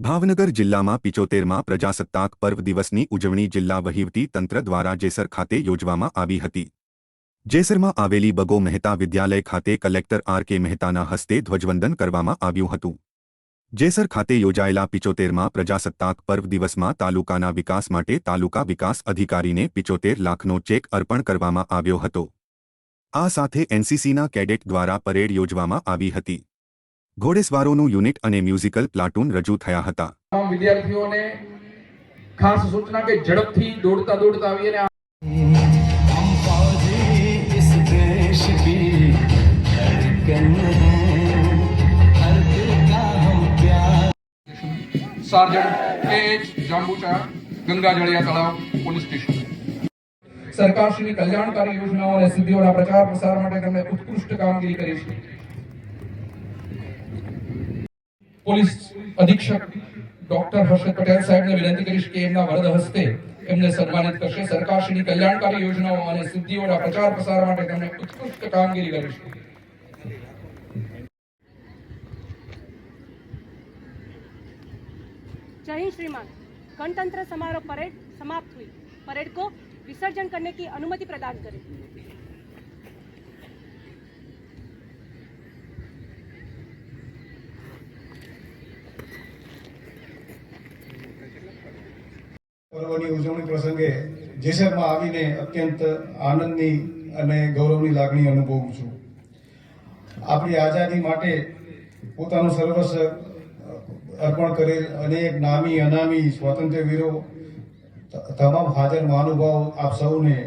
ભાવનગર જિલ્લામાં પિચોતેરમાં પ્રજાસત્તાક પર્વ દિવસની ઉજવણી જિલ્લા વહીવટી તંત્ર દ્વારા જેસર ખાતે યોજવામાં આવી હતી. જેસરમાં આવેલી બગો મહેતા વિદ્યાલય ખાતે કલેક્ટર આર કે મહેતાના હસ્તે ધ્વજવંદન કરવામાં આવ્યું હતું. જેસર ખાતે યોજાયેલા પિચોતેરમાં પ્રજાસત્તાક પર્વ દિવસમાં તાલુકાના વિકાસ માટે તાલુકા વિકાસ અધિકારીને પિચોતેર લાખનો ચેક અર્પણ કરવામાં આવ્યો હતો. આ સાથે એનસીસીના કેડેટ દ્વારા પરેડ યોજવામાં આવી હતી. ઘોડેસવારોનું યુનિટ અને મ્યુઝિકલ પ્લાટૂન રજૂ થયા હતા. વિદ્યાર્થીઓને ખાસ સૂચના કે ઝડપથી દોડતા દોડતા આવીએ સાર્જન્ટ એચ કલ્યાણકારી યોજનાઓ અને સિદ્ધિઓના પ્રચાર પ્રસાર માટે તેમણે ઉત્કૃષ્ટ કામગીરી કરી છે. પોલીસ અધિક્ષક ડોક્ટર હર્ષદ પટેલ સાહેબને વિનંતી કરીશ કે એમના વરદ હસ્તે એમને સન્માનિત કરશે સરકારશ્રીની કલ્યાણકારી યોજનાઓ અને સિદ્ધિઓના પ્રચાર પ્રસાર માટે તેમણે ઉત્કૃષ્ટ કામગીરી કરી છે जय हिंद श्रीमान गणतंत्र समारोह परेड समाप्त हुई परेड को विसर्जन करने की अनुमति प्रदान करें પર્વની ઉજવણી પ્રસંગે જેસરમાં આવીને અત્યંત આનંદની અને ગૌરવની લાગણી અનુભવું છું. આપણી આઝાદી માટે પોતાનું સર્વસ્વ અર્પણ કરેલ અનેક નામી, અનામી સ્વાતંત્ર્ય વીરો તમામ હાજર મહાનુભાવ, આપ સૌને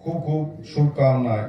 ખૂબ ખૂબ શુભકામનાએ